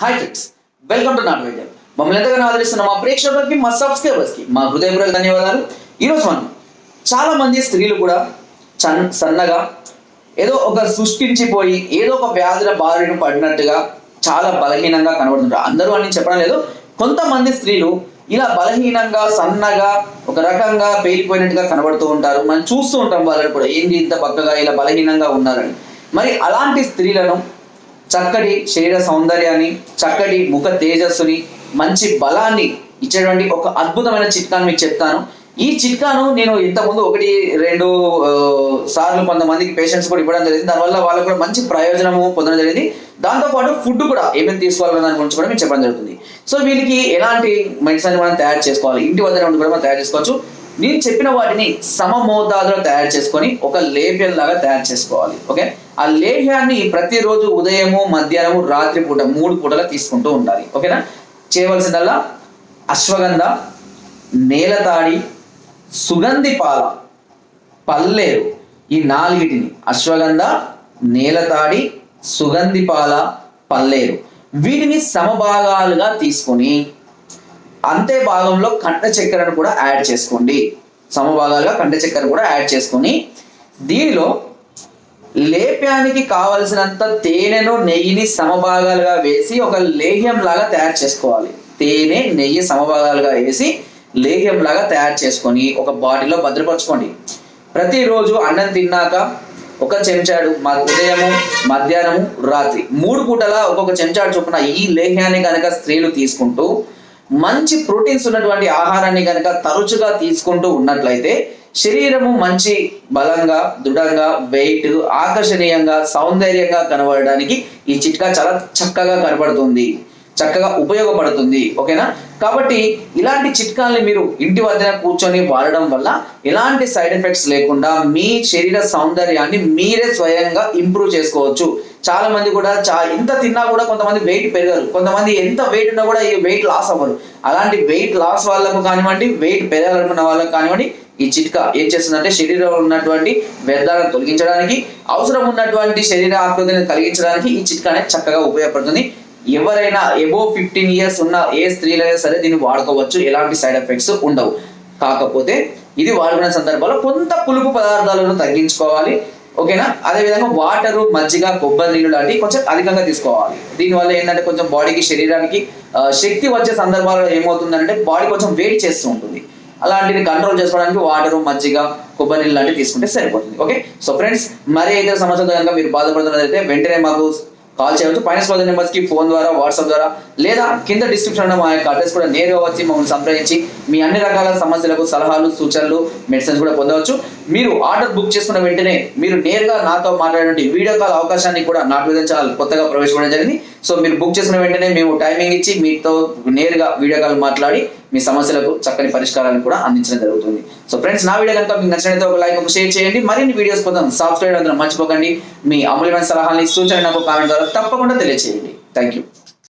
Hi friends welcome to నాట్ వైద్యం మమ్మల్ని ఎంతగానో ఆదరిస్తున్న మా ప్రేక్షకులకి మా సబ్స్క్రైబర్స్కి మా హృదయపూర్వక ధన్యవాదాలు. ఈరోజు మనం చాలా మంది స్త్రీలు కూడా చన్ సన్నగా ఏదో ఒక సృష్టించిపోయి ఏదో ఒక వ్యాధుల బారిన పడినట్టుగా చాలా బలహీనంగా కనబడుతుంటారు. అందరూ అని చెప్పడం లేదు. కొంతమంది స్త్రీలు ఇలా బలహీనంగా సన్నగా ఒక రకంగా పేలిపోయినట్టుగా కనబడుతూ ఉంటారు. మనం చూస్తూ ఉంటాం వాళ్ళని కూడా ఏంది ఇంత బక్కగా ఇలా బలహీనంగా ఉన్నారని. మరి అలాంటి స్త్రీలను చక్కటి శరీర సౌందర్యాన్ని చక్కటి ముఖ తేజస్సుని మంచి బలాన్ని ఇచ్చేటువంటి ఒక అద్భుతమైన చిట్కాను మీకు చెప్తాను. ఈ చిట్కాను నేను ఇంతకుముందు ఒకటి రెండు సార్లు కొంతమందికి పేషెంట్స్ కూడా ఇవ్వడం జరిగింది. దానివల్ల వాళ్ళకు కూడా మంచి ప్రయోజనము పొందడం జరిగింది. దాంతోపాటు ఫుడ్ కూడా ఏమేమి తీసుకోవాలన్న దాని గురించి కూడా మీకు చెప్పడం జరుగుతుంది. సో వీళ్ళకి ఎలాంటి మెడిసిన్ మనం తయారు చేసుకోవాలి? ఇంటి వద్ద కూడా మనం తయారు చేసుకోవచ్చు. నేను చెప్పిన వాటిని సమ మోతాదులో తయారు చేసుకొని ఒక లేహ్యం లాగా తయారు చేసుకోవాలి ఓకే? ఆ లేహ్యాన్ని ప్రతిరోజు ఉదయము మధ్యాహ్నము రాత్రి పూట మూడు పూటలా తీసుకుంటూ ఉండాలి ఓకేనా? చేయవలసిందల్లా అశ్వగంధ నేలతాడి సుగంధి పాల పల్లేరు ఈ నాలుగిటిని అశ్వగంధ నేలతాడి సుగంధి పాల పల్లేరు. వీటిని సమభాగాలుగా తీసుకొని అంతే భాగంలో కంట చక్కెరను కూడా యాడ్ చేసుకోండి. సమభాగాలుగా కంట చక్కెర కూడా యాడ్ చేసుకొని దీనిలో లేప్యానికి కావలసినంత తేనెను నెయ్యిని సమభాగాలుగా వేసి ఒక లేహ్యం లాగా తయారు చేసుకోవాలి. తేనె నెయ్యి సమభాగాలుగా వేసి లేహ్యం లాగా తయారు చేసుకొని ఒక బాటిల్లో భద్రపరచుకోండి. ప్రతిరోజు అన్నం తిన్నాక ఒక చెంచాడు ఉదయము మధ్యాహ్నము రాత్రి మూడు పూటలా ఒక్కొక్క చెంచాడు చొప్పున ఈ లేహ్యాన్ని కనుక స్త్రీలు తీసుకుంటూ మంచి ప్రోటీన్స్ ఉన్నటువంటి ఆహారాన్ని కనుక తరచుగా తీసుకుంటూ ఉన్నట్లయితే శరీరము మంచి బలంగా దృఢంగా వెయిట్ ఆకర్షణీయంగా సౌందర్యంగా కనబడడానికి ఈ చిట్కా చాలా చక్కగా కనబడుతుంది. చక్కగా ఉపయోగపడుతుంది ఓకేనా? కాబట్టి ఇలాంటి చిట్కాల్ని మీరు ఇంటి వద్ద కూర్చొని వాడడం వల్ల ఎలాంటి సైడ్ ఎఫెక్ట్స్ లేకుండా మీ శరీర సౌందర్యాన్ని మీరే స్వయంగా ఇంప్రూవ్ చేసుకోవచ్చు. చాలా మంది కూడా చా ఎంత తిన్నా కూడా కొంతమంది వెయిట్ పెరగరు. కొంతమంది ఎంత వెయిట్ ఉన్నా కూడా ఈ వెయిట్ లాస్ అవ్వరు. అలాంటి వెయిట్ లాస్ వాళ్ళకు కానివ్వండి వెయిట్ పెరగాలనుకున్న వాళ్ళకు కానివ్వండి ఈ చిట్కా ఏం చేస్తుందంటే శరీరంలో ఉన్నటువంటి వ్యర్థాలను తొలగించడానికి అవసరం ఉన్నటువంటి శరీర ఆకృతిని కలిగించడానికి ఈ చిట్కా అనేది చక్కగా ఉపయోగపడుతుంది. ఎవరైనా ఎబో ఫిఫ్టీన్ ఇయర్స్ ఉన్న ఏ స్త్రీలైనా సరే దీన్ని వాడుకోవచ్చు. ఎలాంటి సైడ్ ఎఫెక్ట్స్ ఉండవు. కాకపోతే ఇది వాడుకునే సందర్భంలో కొంత పులుపు పదార్థాలను తగ్గించుకోవాలి. ఓకేనా? అదేవిధంగా వాటరు మజ్జిగ కొబ్బరి నీళ్ళు లాంటివి కొంచెం అధికంగా తీసుకోవాలి. దీనివల్ల ఏంటంటే కొంచెం బాడీకి శరీరానికి శక్తి వచ్చే సందర్భాల్లో ఏమవుతుందంటే బాడీ కొంచెం వెయిట్ చేస్తూ ఉంటుంది. అలాంటిది కంట్రోల్ చేసుకోవడానికి వాటర్ మజ్జిగ కొబ్బరి నీళ్ళు లాంటివి తీసుకుంటే సరిపోతుంది. ఓకే? సో ఫ్రెండ్స్ మరే ఏదైనా సమస్యలతో కనుక మీరు బాధపడుతున్నదైతే వెంటనే మాకు కాల్ చేయవచ్చు ఫైనాన్స్ స్కోర్ నెంబర్స్కి ఫోన్ ద్వారా వాట్సాప్ ద్వారా లేదా కింద డిస్క్రిప్షన్ మా యొక్క అడ్రస్ కూడా నేరుగా వచ్చి మమ్మల్ని సంప్రదించి మీ అన్ని రకాల సమస్యలకు సలహాలు సూచనలు మెడిసిన్స్ కూడా పొందవచ్చు. మీరు ఆర్డర్ బుక్ చేసుకున్న వెంటనే మీరు నేరుగా నాతో మాట్లాడే వీడియో కాల్ అవకాశాన్ని కూడా నాట్ విధంగా ఛానల్ కొత్తగా ప్రవేశపెట్టడం జరిగింది. సో మీరు బుక్ చేసిన వెంటనే మేము టైమింగ్ ఇచ్చి మీతో నేరుగా వీడియో కాల్ మాట్లాడి మీ సమస్యలకు చక్కని పరిష్కారాన్ని కూడా అందించడం జరుగుతుంది. సో ఫ్రెండ్స్ నా వీడియో కనుక మీకు నచ్చినట్లయితే ఒక లైక్ ఒక షేర్ చేయండి. మరిన్ని వీడియోస్ కోసం సబ్స్క్రైబ్ అందరం మర్చిపోకండి. మీ అమూల్యమైన సలహాలని సూచన నాకు కామెంట్ ద్వారా తప్పకుండా తెలియజేయండి థ్యాంక్ యూ